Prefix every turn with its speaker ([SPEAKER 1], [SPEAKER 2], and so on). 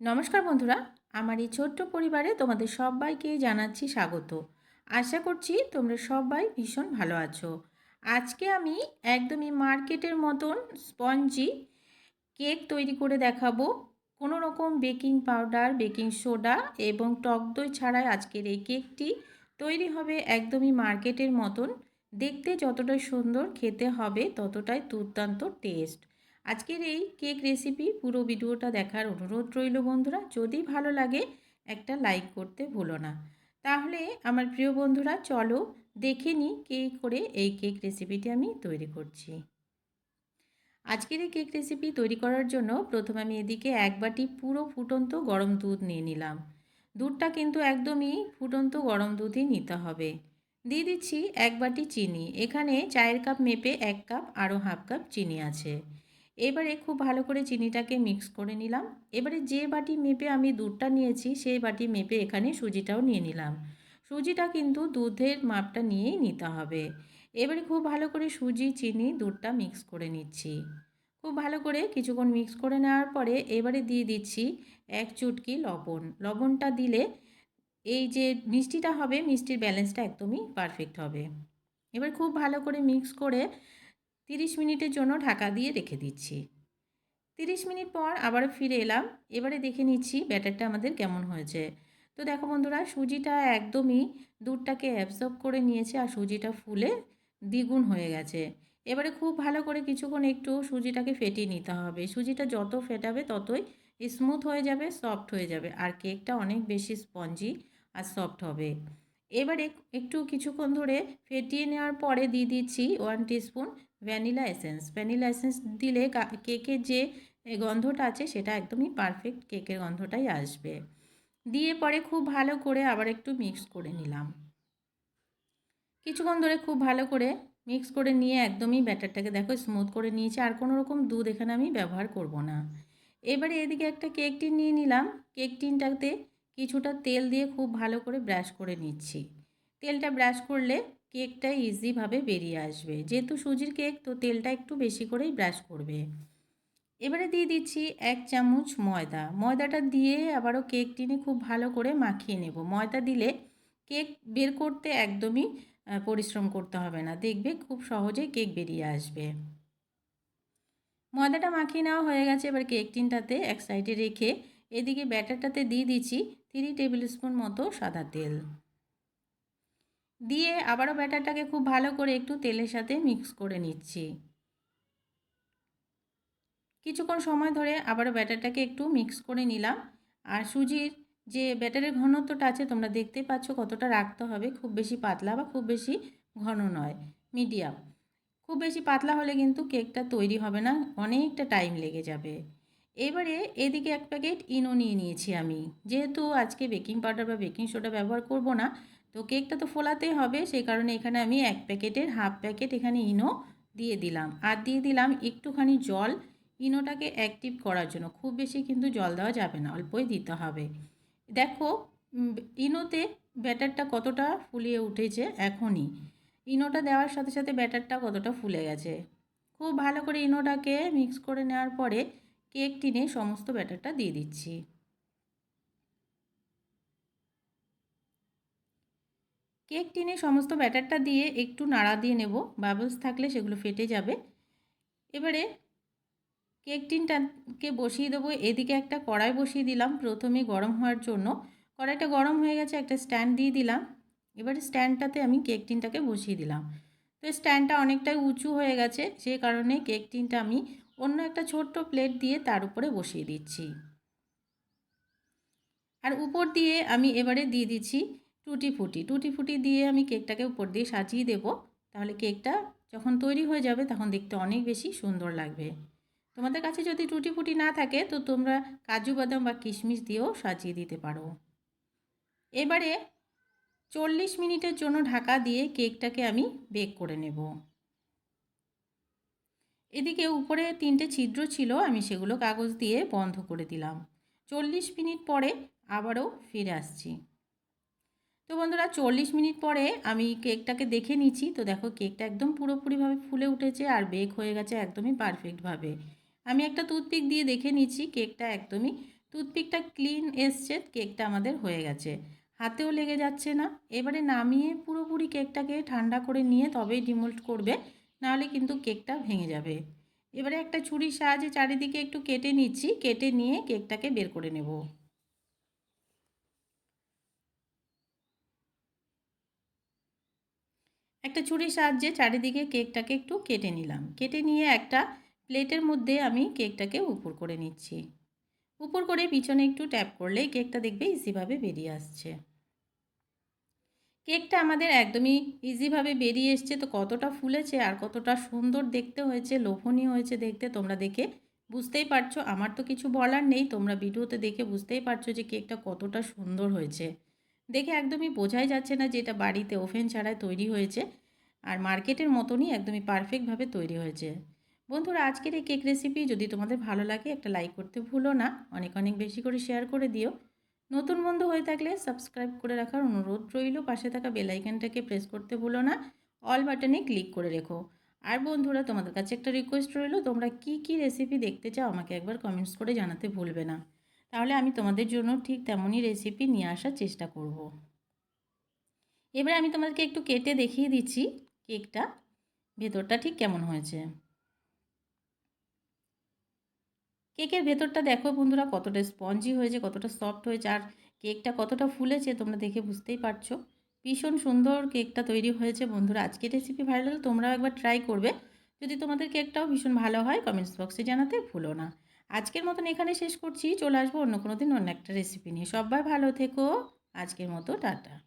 [SPEAKER 1] নমস্কার বন্ধুরা, আমার এই ছোট্ট পরিবারে তোমাদের সবাইকে জানাচ্ছি স্বাগত। আশা করছি তোমরা সবাই ভীষণ ভালো আছো। আজকে আমি একদমই মার্কেটের মতন স্পঞ্জি কেক তৈরি করে দেখাবো। কোনো রকম বেকিং পাউডার, বেকিং সোডা এবং টক দই ছাড়াই আজকের এই কেকটি তৈরি হবে একদমই মার্কেটের মতন। দেখতে যতটা সুন্দর খেতে হবে ততটাই দুর্দান্ত টেস্ট। আজকের এই কেক রেসিপি পুরো ভিডিওটা দেখার অনুরোধ রইল বন্ধুরা। যদি ভালো লাগে একটা লাইক করতে ভুলো না। তাহলে আমার প্রিয় বন্ধুরা, চলো দেখে নিই কে করে এই কেক রেসিপিটি আমি তৈরি করছি। আজকের এই কেক রেসিপি তৈরি করার জন্য প্রথমে আমি এদিকে এক বাটি পুরো ফুটন্ত গরম দুধ নিয়ে নিলাম। দুধটা কিন্তু একদমই ফুটন্ত গরম দুধই নিতে হবে। দিয়ে দিচ্ছি এক বাটি চিনি। এখানে চায়ের কাপ মেপে এক কাপ আরও হাফ কাপ চিনি আছে। এবারে খুব ভালো করে চিনিটাকে মিক্স করে নিলাম। এবারে যে বাটি মেপে আমি দুধটা নিয়েছি, সেই বাটি মেপে এখানে সুজিটাও নিয়ে নিলাম। সুজিটা কিন্তু দুধের মাপটা নিয়েই নিতে হবে। এবারে খুব ভালো করে সুজি, চিনি, দুধটা মিক্স করে নিচ্ছি। খুব ভালো করে কিছুক্ষণ মিক্স করে নেওয়ার পরে এবারে দিয়ে দিচ্ছি এক চুটকি লবণ। লবণটা দিলে এই যে মিষ্টিটা হবে, মিষ্টির ব্যালেন্সটা একদমই পারফেক্ট হবে। এবার খুব ভালো করে মিক্স করে তিরিশ মিনিটের জন্য ঢাকা দিয়ে রেখে দিচ্ছি। তিরিশ মিনিট পর আবারও ফিরে এলাম। এবারে দেখে নিচ্ছি ব্যাটারটা আমাদের কেমন হয়েছে। তো দেখো বন্ধুরা, সুজিটা একদমই দুধটাকে অ্যাবজর্ব করে নিয়েছে আর সুজিটা ফুলে দ্বিগুণ হয়ে গেছে। এবারে খুব ভালো করে কিছুক্ষণ একটু সুজিটাকে ফেটিয়ে নিতে হবে। সুজিটা যত ফেটাবে ততই স্মুথ হয়ে যাবে সফট হয়ে যাবে। আর কেকটা অনেক বেশি স্পঞ্জি আর সফট হবে। এবারে একটু কিছুক্ষণ ধরে ফেটিয়ে নেওয়ার পরে দিয়ে দিচ্ছি one teaspoon vanilla essence vanilla essence দিলে কেকের যে গন্ধটা আছে, সেটা একদমই পারফেক্ট কেকের গন্ধটাই আসবে। দিয়ে পরে খুব ভালো করে আবার একটু মিক্স করে নিলাম। কিছুক্ষণ ধরে খুব ভালো করে মিক্স করে নিয়ে একদমই ব্যাটারটাকে দেখো স্মুথ করে নিয়েছি, আর কোনো রকম দুধ এখানে আমি ব্যবহার করব না। এবারে এদিকে একটা কেক টিন নিয়ে নিলাম। কেক টিনটাতে কিছুটা তেল দিয়ে খুব ভালো করে ব্রাশ করে নিচ্ছি। তেলটা ব্রাশ করলে কেকটা ইজিভাবে বেরিয়ে আসবে। যেহেতু সুজির কেক তো তেলটা একটু বেশি করেই ব্রাশ করবে। এবারে দিয়ে দিচ্ছি এক চামচ ময়দা। ময়দাটা দিয়ে আবারও কেক টিনে খুব ভালো করে মাখিয়ে নেব। ময়দা দিলে কেক বের করতে একদমই পরিশ্রম করতে হবে না। দেখবে খুব সহজেই কেক বেরিয়ে আসবে। ময়দাটা মাখিয়ে নেওয়া হয়ে গেছে। এবার কেক টিনটাতে এক সাইডে রেখে এদিকে ব্যাটারটাতে দিয়ে দিচ্ছি থ্রি টেবিল স্পুন মতো সাদা তেল। দিয়ে আবারও ব্যাটারটাকে খুব ভালো করে একটু তেলের সাথে মিক্স করে নিচ্ছি। কিছুক্ষণ সময় ধরে আবারও ব্যাটারটাকে একটু মিক্স করে নিলাম। আর সুজির যে ব্যাটারের ঘনত্বটা আছে, তোমরা দেখতে পাচ্ছ কতটা রাখতে হবে। খুব বেশি পাতলা বা খুব বেশি ঘন নয়, মিডিয়াম। খুব বেশি পাতলা হলে কিন্তু কেকটা তৈরি হবে না, অনেকটা টাইম লেগে যাবে। এবারে এদিকে এক প্যাকেট ইনো নিয়ে নিয়েছি আমি। যেহেতু আজকে বেকিং পাউডার বা বেকিং সোডা ব্যবহার করব না তো কেকটা তো ফোলাতেই হবে, সেই কারণে এখানে আমি এক প্যাকেটের হাফ প্যাকেট এখানে ইনো দিয়ে দিলাম। আর দিয়ে দিলাম একটুখানি জল। ইনোটাকে অ্যাক্টিভ করার জন্য। খুব বেশি কিন্তু জল দেওয়া যাবে না, অল্পই দিতে হবে। দেখো ইনোতে ব্যাটারটা কতটা ফুলিয়ে উঠেছে এখনই। ইনোটা দেওয়ার সাথে সাথে ব্যাটারটা কতটা ফুলে গেছে। খুব ভালো করে ইনোটাকে মিক্স করে নেওয়ার পরে কেক টিনে সমস্ত ব্যাটারটা দিয়ে দিচ্ছি। কেক টিনে সমস্ত ব্যাটারটা দিয়ে একটু নাড়া দিয়ে নেব। বাবলস থাকলে সেগুলো ফেটে যাবে। এবারে কেক টিনটাকে বসিয়ে দেবো। এদিকে একটা কড়াই বসিয়ে দিলাম প্রথমে গরম হওয়ার জন্য। কড়াইটা গরম হয়ে গেছে, একটা স্ট্যান্ড দিয়ে দিলাম। এবারে স্ট্যান্ডটাতে আমি কেক টিনটাকে বসিয়ে দিলাম। তো স্ট্যান্ডটা অনেকটাই উঁচু হয়ে গেছে সেই কারণে কেক টিনটা আমি অন্য একটা ছোট্ট প্লেট দিয়ে তার উপরে বসিয়ে দিচ্ছি। আর উপর দিয়ে আমি এবারে দিয়ে দিচ্ছি টুটি ফুটি টুটি ফুটি দিয়ে আমি কেকটাকে উপর দিয়ে সাজিয়ে দেব। তাহলে কেকটা যখন তৈরি হয়ে যাবে তখন দেখতে অনেক বেশি সুন্দর লাগবে। তোমাদের কাছে যদি টুটি ফুটি না থাকে তো তোমরা কাজু বাদাম বা কিশমিশ দিয়েও সাজিয়ে দিতে পারো। এবারে চল্লিশ মিনিটের জন্য ঢাকা দিয়ে কেকটাকে আমি বেক করে নেব। এদিকে উপরে তিনটে ছিদ্র ছিল, আমি সেগুলো কাগজ দিয়ে বন্ধ করে দিলাম। চল্লিশ মিনিট পরে আবারও ফিরে আসছি। তো বন্ধুরা চল্লিশ মিনিট পরে আমি কেকটাকে দেখে নিচ্ছি। তো দেখো কেকটা একদম পুরোপুরিভাবে ফুলে উঠেছে আর বেক হয়ে গেছে একদমই পারফেক্টভাবে। আমি একটা টুথপিক দিয়ে দেখে নিচ্ছি কেকটা একদমই, টুথপিকটা ক্লিন এসছে, কেকটা আমাদের হয়ে গেছে। হাতেও লেগে যাচ্ছে না। এবারে নামিয়ে পুরোপুরি কেকটাকে ঠান্ডা করে নিয়ে তবেই ডিমোল্ট করবে, নাহলে কিন্তু কেকটা ভেঙে যাবে। এবারে একটা ছুরির সাহায্যে চারিদিকে একটু কেটে নিচ্ছি, কেটে নিয়ে কেকটাকে বের করে নেব। একটা ছুরির সাহায্যে চারিদিকে কেকটাকে একটু কেটে নিলাম। কেটে নিয়ে একটা প্লেটের মধ্যে আমি কেকটাকে উপর করে নিচ্ছি। উপর করে পিছনে একটু ট্যাপ করলেই কেকটা দেখবে ইজিভাবে বেরিয়ে আসছে। কেকটা আমাদের একদমই ইজিভাবে বেরিয়ে এসছে। তো কতটা ফুলেছে আর কতটা সুন্দর দেখতে হয়েছে, লোভনীয় হয়েছে দেখতে তোমরা দেখে বুঝতেই পারছ। আমার তো কিছু বলার নেই, তোমরা ভিডিওতে দেখে বুঝতেই পারছ যে কেকটা কতটা সুন্দর হয়েছে। দেখে একদমই বোঝাই যাচ্ছে না যে এটা বাড়িতে ওভেন ছাড়াই তৈরি হয়েছে আর মার্কেটের মতনই একদমই পারফেক্টভাবে তৈরি হয়েছে। বন্ধুরা, আজকের এই কেক রেসিপি যদি তোমাদের ভালো লাগে, একটা লাইক করতে ভুলো না। অনেক অনেক বেশি করে শেয়ার করে দিও। নতুন বন্ধু হয়ে থাকলে সাবস্ক্রাইব করে রাখার অনুরোধ রইল। পাশে থাকা বেলাইকানটাকে প্রেস করতে ভুলো না। অল বাটনে ক্লিক করে রেখো। আর বন্ধুরা, তোমাদের কাছে একটা রিকোয়েস্ট রইল, তোমরা কি কি রেসিপি দেখতে চাও আমাকে একবার কমেন্টস করে জানাতে ভুলবে না। তাহলে আমি তোমাদের জন্য ঠিক তেমনই রেসিপি নিয়ে আসার চেষ্টা করব। এবারে আমি তোমাদেরকে একটু কেটে দেখিয়ে দিচ্ছি কেকটা। ভেতরটা ঠিক কেমন হয়েছে? কেকের ভেতরটা দেখো বন্ধুরা, কতটা স্পঞ্জি হয়েছে, কতটা সফট হয়েছে, আর কেকটা কতটা ফুলেছে তোমরা দেখে বুঝতেই পারছ। ভীষণ সুন্দর কেকটা তৈরি হয়েছে বন্ধুরা। আজকের রেসিপি লাগলে তোমরাও একবার ট্রাই করবে। যদি তোমাদের কেকটাও ভীষণ ভালো হয় কমেন্টস বক্সে জানাতে ভুলো না। আজকের মতন এখানে শেষ করছি, চলে আসব অন্য কোনো দিন, অন্য একটা রেসিপি নিয়ে। সবাই ভালো থেকো। আজকের মতো, টাটা।